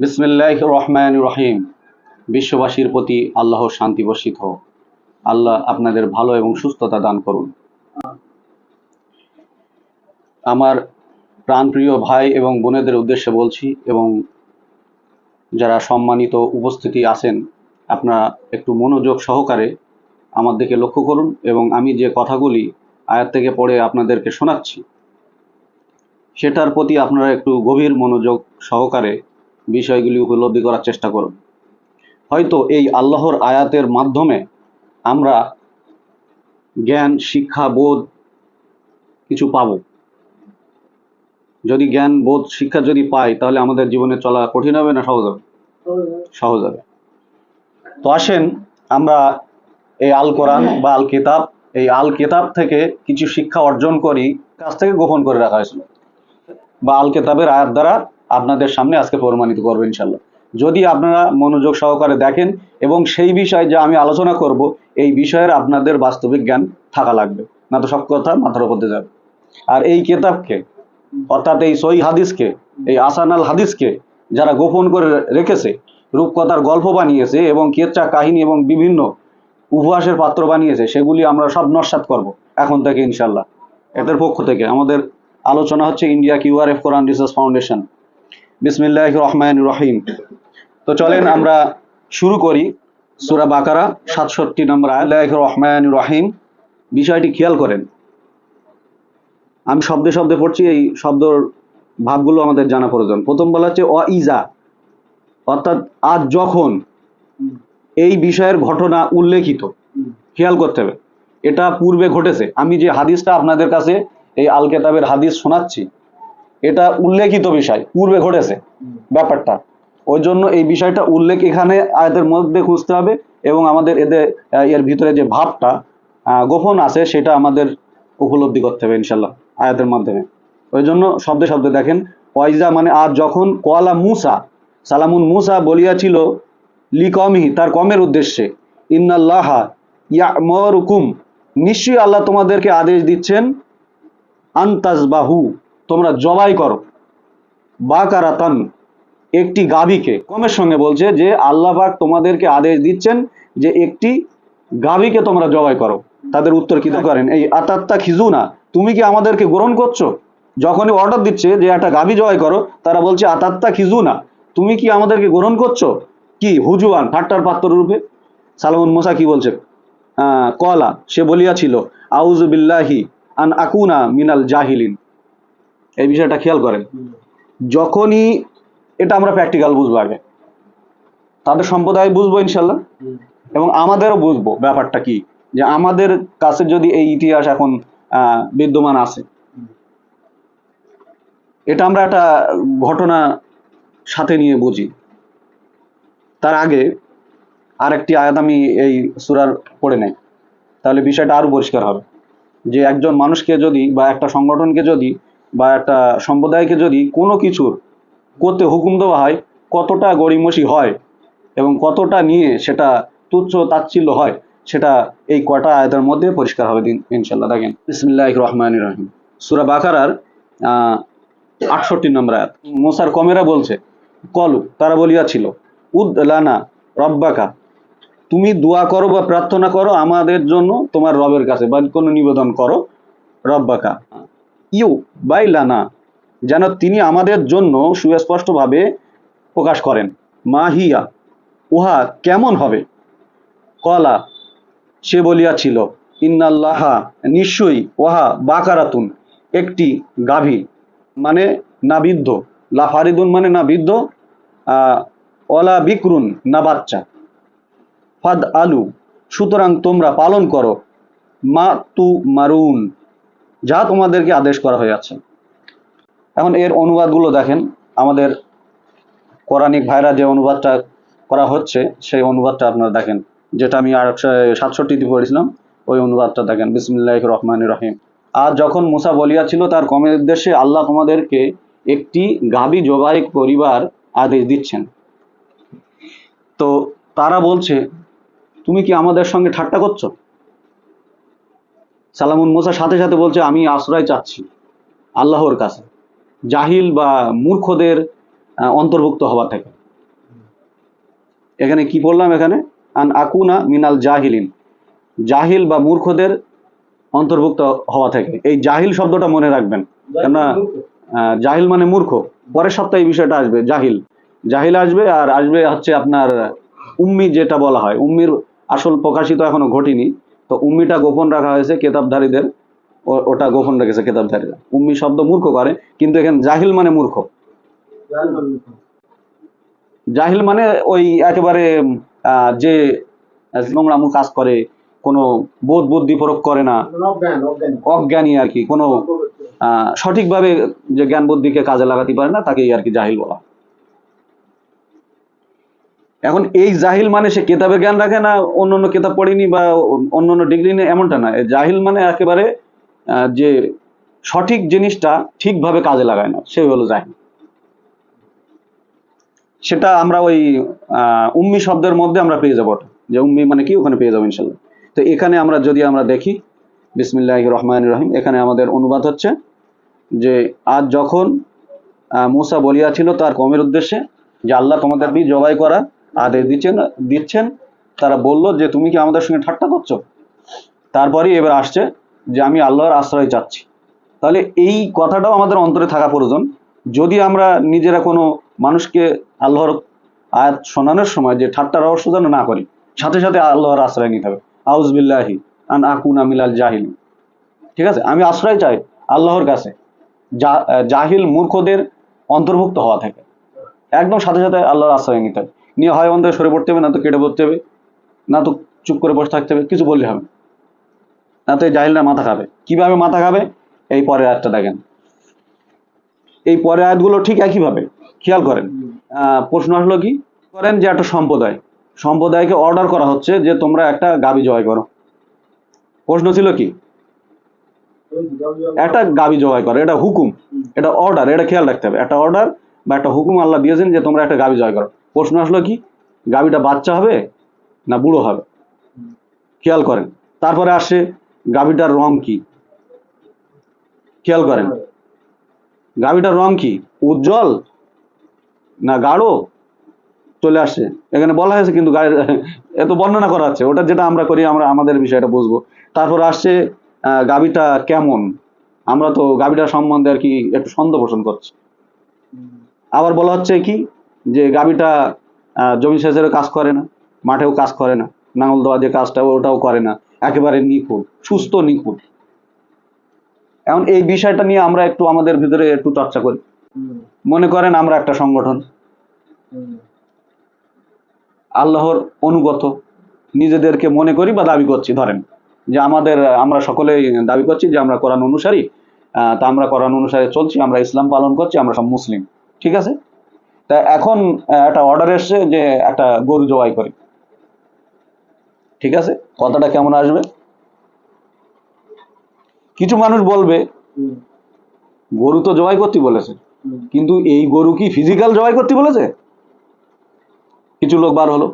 বিসমিল্লাহ রহমান রহিম। বিশ্ববাসীর প্রতি আল্লাহ শান্তি বর্ষিত হোক। আল্লাহ আপনাদের ভালো এবং সুস্থতা দান করুন। আমার প্রাণপ্রিয় ভাই এবং বোনেদের উদ্দেশ্যে বলছি এবং যারা সম্মানিত উপস্থিতি আছেন, আপনারা একটু মনোযোগ সহকারে আমার দিকে লক্ষ্য করুন এবং আমি যে কথাগুলি আয়াত থেকে পড়ে আপনাদেরকে শোনাচ্ছি, সেটার প্রতি আপনারা একটু গভীর মনোযোগ সহকারে বিষয়গুলি উপলব্ধি করার চেষ্টা করুন হয়তো এই আল্লাহর আয়াতের মাধ্যমে আমরা জ্ঞান, শিক্ষা, বোধ কিছু পাব। যদি জ্ঞান, বোধ, শিক্ষা যদি পাই, তাহলে আমাদের জীবনে চলা কঠিন হবে না সহজ হবে? সহজ হবে। তো আসেন আমরা এই আল কোরআন বা আল কিতাব এই আল কিতাব থেকে কিছু শিক্ষা অর্জন করি কাছ থেকে গোপন করে রাখা হয়েছিল। বা আল কেতাবের আয়াত দ্বারা আপনাদের সামনে আজকে প্রমাণিত করব ইনশাল্লাহ। যদি আপনারা মনোযোগ সহকারে দেখেন এবং সেই বিষয়ে যে আমি আলোচনা করব, এই বিষয়ের আপনাদের বাস্তবিক জ্ঞান থাকা লাগবে। না তো সব কথা মাথার উপর যাবে। আর এই কেতাবকে, অর্থাৎ এই সই হাদিসকে, এই আসানাল হাদিসকে যারা গোপন করে রেখেছে, রূপকথার গল্প বানিয়েছে এবং কেচ্চা কাহিনী এবং বিভিন্ন উপহাসের পাত্র বানিয়েছে, সেগুলি আমরা সব নস্বাত করব এখন থেকে ইনশাল্লাহ। এদের পক্ষ থেকে আমাদের আলোচনা হচ্ছে India QRF Quran research foundation. বিসমিল্লাহ রহমান রহিম তো চলেন আমরা শুরু করি সুরা বাকারা, সাতষট্টি নম্বর আল্লাহ রহমান রহিম বিষয়টি খেয়াল করেন। আমি শব্দে শব্দে পড়ছি, এই শব্দর ভাবগুলো আমাদের জানা প্রয়োজন। প্রথম বলা হচ্ছে অ ইজা অর্থাৎ আজ যখন এই বিষয়ের ঘটনা উল্লেখিত, খেয়াল করতে হবে। এটা পূর্বে ঘটেছে। আমি যে হাদিসটা আপনাদের কাছে, এই আল কেতাবের হাদিস শোনাচ্ছি এটা উল্লেখিত বিষয়, পূর্বে ঘটেছে ব্যাপারটা। ওই জন্য এই বিষয়টা উল্লেখ এখানে আয়াতের মধ্যে খুঁজতে হবে এবং আমাদের এদের এর ভিতরে যে ভাবটা গোপন আছে সেটা আমাদের উপলব্ধি করতে হবে ইনশাল্লাহ আয়াতের মাধ্যমে। ওই জন্য শব্দে শব্দে দেখেন, ওয়াইজা মানে আর যখন কোয়ালা মুসা, সালামুন মুসা বলিয়াছিল লি কমহি তার কমের উদ্দেশ্যে, ইন্নাল্লাহা ইয়া ইয়ামরুকুম, নিশ্চয়ই আল্লাহ তোমাদেরকে আদেশ দিচ্ছেন, আন্তাজবাহু। তোমরা জবাই করো। বা বাকারাতান, একটি গাভীকে। কমের সঙ্গে বলছে যে, আল্লাহ পাক তোমাদেরকে আদেশ দিচ্ছেন যে, একটি গাভীকে তোমরা জবাই করো। তাদের উত্তর কি করেন এই আতাত্তা খিজু না তুমি কি আমাদেরকে গ্রহণ করছ? যখনই অর্ডার দিচ্ছে যে, একটা গাভী জবাই করো, তারা বলছে আতাত্তা খিজু না তুমি কি আমাদেরকে গ্রহণ করছ? কি, হুজুয়ান, ঠাট্টার পাত্র রূপে? সালমন মোসা কি বলছে? কলা, সে বলিয়াছিল আউজ বিল্লাহি আন আকুনা মিনাল জাহিলিন। এই বিষয়টা খেয়াল করেন। যখনই এটা আমরা প্র্যাকটিক্যাল বুঝব আগে। তাদের সম্প্রদায় বুঝব ইনশাল্লাহ। এবং আমাদেরও বুঝব ব্যাপারটা কি? যে আমাদের কাছে যদি এই ইতিহাস এখন বিদ্যমান আছে। এটা আমরা একটা ঘটনা সাথে নিয়ে বুঝি। তার আগে আরেকটি আয়াত আমি এই সুরার পড়ে নেই। তাহলে বিষয়টা আরও পরিষ্কার হবে। যে একজন মানুষকে যদি বা একটা সংগঠনকে যদি বা একটা সম্প্রদায়কে যদি কোনো কিছুর করতে হুকুম দেওয়া হয়, কতটা গড়িমসি হয় এবং কতটা নিয়ে সেটা তুচ্ছ তাচ্ছিল্য হয়, সেটা এই কটা আয়াতের মধ্যে পরিষ্কার হবে দিন ইনশাল্লাহ দেখেন বিসমিল্লাহ রহমান রহিম। সুরা বাকারার আটষট্টি নম্বর আয়াত। মোসার কমেরা বলছে, কলু তারা বলিয়াছিল উদ লানা রব্বাকা, তুমি দোয়া করো বা প্রার্থনা করো, আমাদের জন্য তোমার রবের কাছে, বা কোনো নিবেদন করো রব্বাকা। ইউ বাই লানা, যেন তিনি আমাদের জন্য সুস্পষ্টভাবে প্রকাশ করেন। মাহিয়া উহা কেমন হবে? কলা, সে বলিয়াছিল, ইন্নাল্লাহা, নিশ্চয়ই ওহা বাকারাতুন, একটি গাভী মানে না বৃদ্ধ লা ফারিদুন মানে না বৃদ্ধ অলা বিক্রুন, না বাচ্চা। ফাদ আলু, সুতরাং তোমরা পালন করো, মা তু মারুন যা তোমাদেরকে আদেশ করা হয়েছে এখন এর অনুবাদগুলো দেখেন, আমাদের কোরআনিক ভাইরা যে অনুবাদটা করা হচ্ছে, সেই অনুবাদটা আপনারা দেখেন। যেটা আমি আর সাতষট্টিতে পড়েছিলাম, ওই অনুবাদটা দেখেন। বিসমিল্লাহ রহমান রহিম। আর যখন মুসা বলিয়াছিল, তার কমের উদ্দেশ্যে আল্লাহ তোমাদেরকে একটি গাবি জবাই করিবার আদেশ দিচ্ছেন। তো তারা বলছে, তুমি কি আমাদের সঙ্গে ঠাট্টা করছ? সালামুন মোসা সাথে সাথে বলছে আমি আশ্রয় চাচ্ছি আল্লাহর কাছে। জাহিল বা মূর্খদের অন্তর্ভুক্ত হওয়া থেকে। এখানে কি বললাম এখানে? আন আকুনা মিনাল জাহিলিন। জাহিল বা মূর্খদের অন্তর্ভুক্ত হওয়া থেকে। এই জাহিল শব্দটা মনে রাখবেন। কেননা আহ, জাহিল মানে মূর্খ। পরের সপ্তাহে এই বিষয়টা আসবে জাহিল। জাহিল আসবে আর আসবে হচ্ছে আপনার উম্মি যেটা বলা হয়। উম্মির আসল প্রকাশিত এখনও ঘটেনি। তো উম্মিটা গোপন রাখা হয়েছে কেতাবধারীদের। ওটা গোপন রেখেছে কেতাবধারীরা। উম্মি শব্দ মূর্খ করে, কিন্তু এখানে জাহিল মানে মূর্খ। জাহিল মানে ওই একেবারে যে নোংরামু কাজ করে, কোনো বোধ বুদ্ধি প্রয়োগ করে না। অজ্ঞানী আর কি, কোনো সঠিকভাবে যে জ্ঞান বুদ্ধিকে কাজে লাগাতে পারে না, তাকেই আর কি জাহিল বলা। এখন এই জাহিল মানে সে কেতাবে জ্ঞান রাখে না অন্য অন্য কেতাব পড়েনি বা অন্য অন্য ডিগ্রি নেই, এমনটা না। জাহিল মানে একেবারে যে সঠিক জিনিসটা ঠিকভাবে কাজে লাগায় না সে হলো জাহিল। সেটা আমরা ওই উম্মি শব্দের মধ্যে আমরা পেয়ে যাব যে উম্মি মানে কি? ওখানে পেয়ে যাব ইনশাল্লাহ। তো এখানে আমরা যদি আমরা দেখি বিসমিল্লাহ রহমান রহিম, এখানে আমাদের অনুবাদ হচ্ছে যে, আজ যখন মুসা বলিয়াছিল তার কমের উদ্দেশ্যে যে, আল্লাহ তোমাদের জবাই করা আদেশ দিচ্ছেন দিচ্ছেন। তারা বলল যে, তুমি কি আমাদের সঙ্গে ঠাট্টা করছ? তারপরে এবার আসছে যে, আমি আল্লাহর আশ্রয় চাচ্ছি তাহলে এই কথাটাও আমাদের অন্তরে থাকা প্রয়োজন। যদি আমরা নিজেরা কোনো মানুষকে আল্লাহর আয়াত শোনানোর সময় যে ঠাট্টা রহস্য যেন না করি, সাথে সাথে আল্লাহর আশ্রয় নিতে হবে। আউজবিল্লাহি আন আকুনা মিলাল জাহিল ঠিক আছে? আমি আশ্রয় চাই আল্লাহর কাছে। জাহিল মূর্খদের অন্তর্ভুক্ত হওয়া থেকে। একদম সাথে সাথে আল্লাহর আশ্রয় নিতে হবে। নিয়ে হয় অন্তরে সরে পড়তে হবে, না তো কেটে পড়তে হবে, না তো চুপ করে বসে থাকতে হবে, কিছু বললে হবে না। তো এই জাহিলরা মাথা খাবে। কীভাবে মাথা খাবে? এই পরের আয়াতটা দেখেন। এই পরের আয়াতগুলো ঠিক একইভাবে, খেয়াল করেন। প্রশ্ন আসলো কি? করেন যে একটা সম্প্রদায়। সম্প্রদায়কে অর্ডার করা হচ্ছে যে তোমরা একটা গাবি জয় করো। প্রশ্ন ছিল কি? একটা গাবি জবাই করো, এটা হুকুম, এটা অর্ডার এটা খেয়াল রাখতে হবে। একটা অর্ডার বা একটা হুকুম আল্লাহ দিয়েছেন যে তোমরা একটা গাবি জয় করো। প্রশ্ন আসলো কি? গাবিটা বাচ্চা হবে না বুড়ো হবে? খেয়াল করেন। তারপরে আসে গাবিটার রং কি? খেয়াল করেন। গাবিটার রং কি? উজ্জ্বল না গাঢ়? চলে আসছে এখানে বলা হয়েছে কিন্তু এত বর্ণনা করা হচ্ছে ওটা যেটা আমরা করি, আমরা আমাদের বিষয়টা বুঝব। তারপর আসছে গাবিটা কেমন? আমরা তো গাবিটার সম্বন্ধে আর কি একটু সন্দেহ পোষণ করছি। আবার বলা হচ্ছে কি? যে গাবিটা জমি সেচেরও কাজ করে না, মাঠেও কাজ করে না, নাঙল দেওয়া যে কাজটা, ওটাও করে না, একেবারে নিখুঁত, সুস্থ নিখুঁত। এখন এই বিষয়টা নিয়ে আমরা একটু আমাদের ভিতরে একটু চর্চা করি। মনে করেন আমরা একটা সংগঠন। আল্লাহর অনুগত, নিজেদেরকে মনে করি বা দাবি করছি, ধরেন যে আমাদের, আমরা সকলেই দাবি করছি যে আমরা কোরআন অনুসারী তা আমরা কোরআন অনুসারে চলছি, আমরা ইসলাম পালন করছি, আমরা সব মুসলিম, ঠিক আছে? তা এখন একটা অর্ডার এসছে যে একটা গরু জবাই করি। ঠিক আছে? কথাটা কেমন আসবে? কিছু মানুষ বলবে গরু তো জবাই করতে বলেছে। কিন্তু এই গরু কি ফিজিক্যাল জবাই করতে বলেছে? কিছু লোক বার হলো।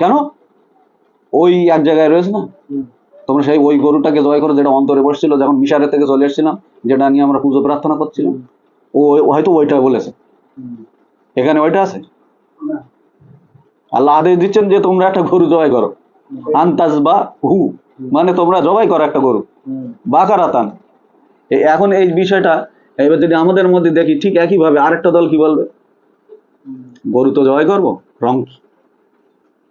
কেন? ওই এক জায়গায় রয়েছে না? তোমরা সেই ওই গরুটাকে জবাই করে যেটা অন্তরে বসছিল যখন মিশারের থেকে চলে এসেছিলাম যেটা নিয়ে আমরা পুজো প্রার্থনা করছিলাম ও ও হয়তো ওইটা বলেছে। এখানে ওইটা আছে? আল্লাহ আদেশ দিচ্ছেন যে তোমরা একটা গরু জবাই করো। আন্তাজ বা হু মানে তোমরা জবাই করো একটা গরু। বাকারাতান। এ- এখন এই বিষয়টা এবার যদি আমাদের মধ্যে দেখি ঠিক একইভাবে আরেকটা দল কি বলবে? গরু তো জবাই করব? রং কি?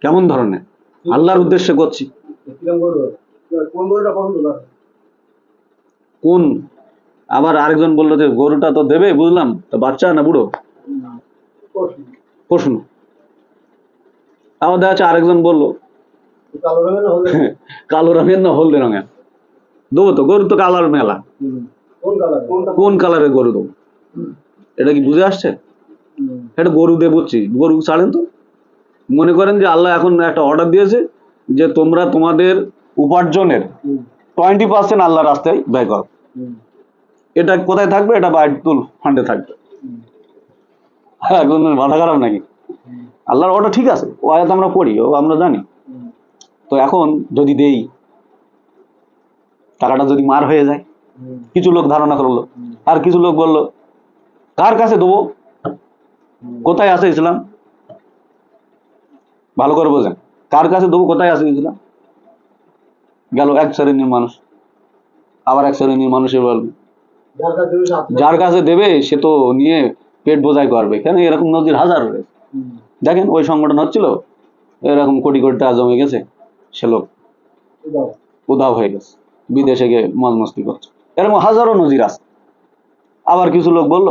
কেমন ধরনের? আল্লাহর উদ্দেশ্যে করছি। কোন? আবার আরেকজন বলল যে গরুটা তো দেবে বুঝলাম। তো বাচ্চা না বুড়ো? প্রশ্ন। দেখা যাচ্ছে আরেকজন বলল। কালো রঙের না হলদে রঙের? দেবো তো গরু তো কালার মেলা। কোন কালার? কালারের গরু দেবো? এটা কি বুঝে আসছে? এটা গরু দিয়ে বুঝছি গরু ছাড়েন তো। মনে করেন যে আল্লাহ এখন একটা অর্ডার দিয়েছে যে তোমরা তোমাদের উপার্জনের টোয়েন্টি পার্সেন্ট আল্লাহ রাস্তায় ব্যয় করো। এটা কোথায় থাকবে? এটা বাইতুল ফান্ডে থাকবে। এখন মাথা খারাপ নাকি? আল্লাহর অর্ডার ঠিক আছে, ও আয়াত আমরা পড়ি, ও আমরা জানি। তো এখন যদি দেই টাকাটা যদি মার হয়ে যায়, কিছু লোক ধারণা করল, আর কিছু লোক বলল, কার কাছে দেবো? কোথায় আছে ইসলাম? ভালো করে বোঝেন, কার কাছে দেবো? কোথায় আসে গেছিলাম গেল এক শ্রেণির মানুষ, আবার এক শ্রেণির মানুষের বলবে যার কাছে দেবে, সে তো নিয়ে পেট বোঝাই করবে। কেন? এরকম নদীর হাজার রয়েছে দেখেন ওই সংগঠন হচ্ছিল এরকম কোটি কোটি টাকা জমে গেছে সে লোক। উধাও হয়ে গেছে বিদেশে গিয়ে মজ মস্তি করছে। এরকম হাজারো নজির আছে। আবার কিছু লোক বলল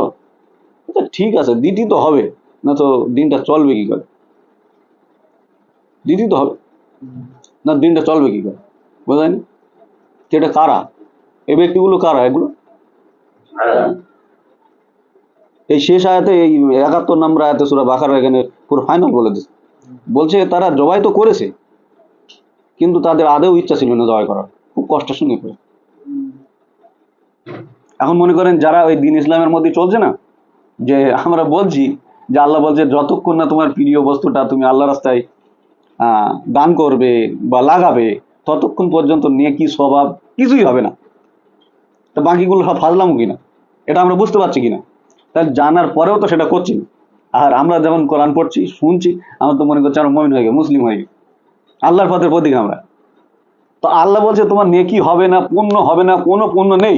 আচ্ছা ঠিক আছে দিতি তো হবে না তো দিনটা চলবে কি করে? দিতি তো হবে না দিনটা চলবে কি করে? বোঝায়নি এটা কারা? এই ব্যক্তিগুলো কারা এগুলো? এই শেষ আয়াতে এই একাত্তর নম্বর আয়াতে সুরা বাকার এখানে পুরো ফাইনাল বলে দিচ্ছে বলছে তারা জবাই তো করেছে, কিন্তু তাদের আদেও ইচ্ছা ছিল না জবাই করার। খুব কষ্টের সঙ্গে করে। এখন মনে করেন যারা ওই দিন ইসলামের মধ্যে চলছে না, যে আমরা বলছি যে আল্লাহ বলছে, যতক্ষণ না তোমার প্রিয় বস্তুটা তুমি আল্লাহ রাস্তায় দান করবে বা লাগাবে, ততক্ষণ পর্যন্ত নিয়ে কি স্বভাব কিছুই হবে না। তা বাকিগুলো সব ফাজলামো কিনা? এটা আমরা বুঝতে পারছি কিনা? তাই জানার পরেও তো সেটা করছি আর আমরা যেমন কোরআন পড়ছি, শুনছি, আমরা তো মনে করছি আমরা মমিন হয়ে গেছে, মুসলিম হয়ে গেছে। আল্লাহর পথের প্রতীক আমরা। তো আল্লাহ বলছে, তোমার নেকি হবে না পূর্ণ হবে না, কোনো পুণ্য নেই।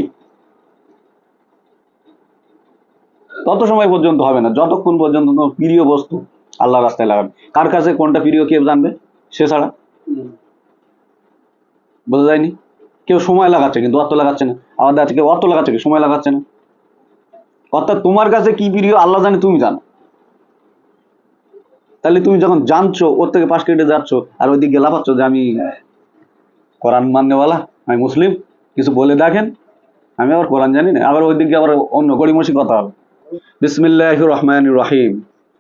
তত সময় পর্যন্ত হবে না, যতক্ষণ পর্যন্ত তোমার প্রিয় বস্তু আল্লাহ রাস্তায় লাগাবে। কার কাছে কোনটা প্রিয় কে জানবে? সে ছাড়া। বোঝা যায়নি? কেউ সময় লাগাচ্ছে কিন্তু, অর্থ লাগাচ্ছে না। আমাদের আছে কেউ অর্থ লাগাচ্ছে কেউ সময় লাগাচ্ছে না। অর্থাৎ তোমার কাছে কি প্রিয়, আল্লাহ জানে, তুমি জানো। তাহলে তুমি যখন জানছো, ওর থেকে পাশ কেটে যাচ্ছ, আর ওই দিকে লাফাচ্ছ যে আমি কোরআন মাননেওয়ালা আমি মুসলিম, কিছু বলে দেখেন, আমি আবার কোরআন জানি না, আবার ওই দিকে আবার অন্য গড়িমসি কথা হবে। বিসমিল্লাহ রহমান রহিম।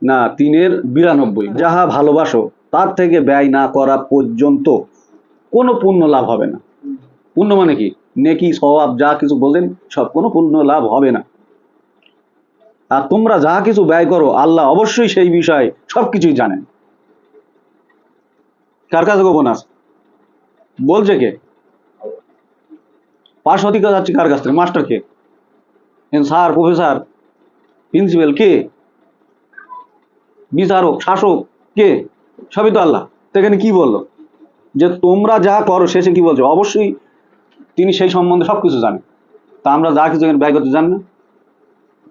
না, তিনের বিরানব্বই। যাহা ভালোবাসো, তার থেকে ব্যয় না করা পর্যন্ত কোনো পুণ্য লাভ হবে না। পুণ্য মানে কি? নেকি স্বভাব যা কিছু বলেন সব কোনো পুণ্য লাভ হবে না। আর তোমরা যা কিছু ব্যয় করো, আল্লাহ অবশ্যই সেই বিষয়ে সব কিছুই জানেন। কার কাছে গোপন আছে বলছে কে? পাশ অধিকার যাচ্ছে কার কাছ থেকে? মাস্টার কে? স্যার, প্রফেসর, প্রিন্সিপাল কে? বিচারক, শাসক কে? সবই তো আল্লাহ। তো এখানে কি বলল? যে তোমরা যা করো, শেষে কি বলছো? অবশ্যই তিনি সেই সম্বন্ধে সব কিছু জানেন। তা আমরা যা কিছু ব্যয় করতে জান না।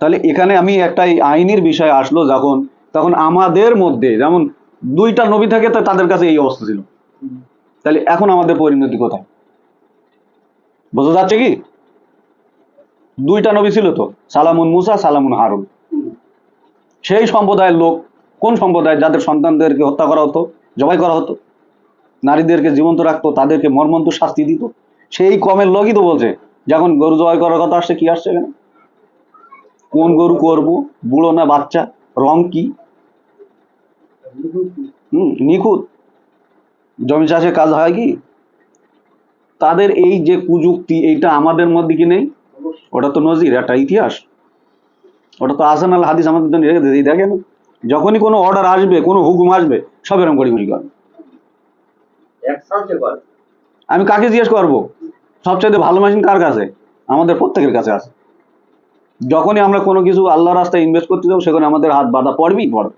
তাহলে এখানে আমি একটা আইনের বিষয় আসলো যখন, তখন আমাদের মধ্যে, যেমন দুইটা নবী থাকে তাদের কাছে এই অবস্থা ছিল। তাহলে এখন আমাদের পরিণতি কোথায়? বোঝা যাচ্ছে কি? দুইটা নবী ছিল তো, সালামুন মুসা, সালামুন হারুন। সেই সম্প্রদায়ের লোক, কোন সম্প্রদায় যাদের সন্তানদেরকে হত্যা করা হতো, জবাই করা হতো, নারীদেরকে জীবন্ত রাখতো, তাদেরকে মর্মন্ত শাস্তি দিত। সেই কমের লোকই তো বলছে, যখন গরু জবাই করার কথা আসছে, কি আসছে এখানে? কোন গরু করব? বুড়ো না বাচ্চা? রং কি? হুম নিখুঁত। জমি চাষে কাজ হয় কি? তাদের এই যে কুযুক্তি এইটা আমাদের মধ্যে কি নেই? ওটা তো নজির একটা ইতিহাস। ওটা তো আসান আল হাদিস আমাদের জন্য রেখে। দেখেন যখনই কোনো অর্ডার আসবে কোনো হুকুম আসবে সব এরকম করি করি করবে করে। আমি কাকে জিজ্ঞেস করব? সবচাইতে ভালো মেশিন কার কাছে? আমাদের প্রত্যেকের কাছে আছে। যখনই আমরা কোনো কিছু আল্লাহ রাস্তায় ইনভেস্ট করতে যাব, সেখানে আমাদের হাত বাঁধা পড়বেই পড়বে।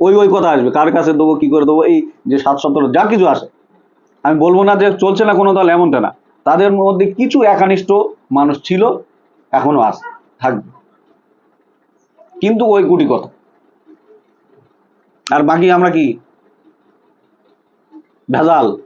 ওই ওই কথা আসবে, কার কাছে দেবো, কি করে দেবো, এই যে সাত সতেরো যা কিছু আসে। আমি বলব না যে চলছে না কোনো দল এমনটা না। তাদের মধ্যে কিছু একানিষ্ঠ মানুষ ছিল, এখনও আছে, থাকবে। কিন্তু ওই গুটি কথা আর বাকি আমরা কি? ভেজাল।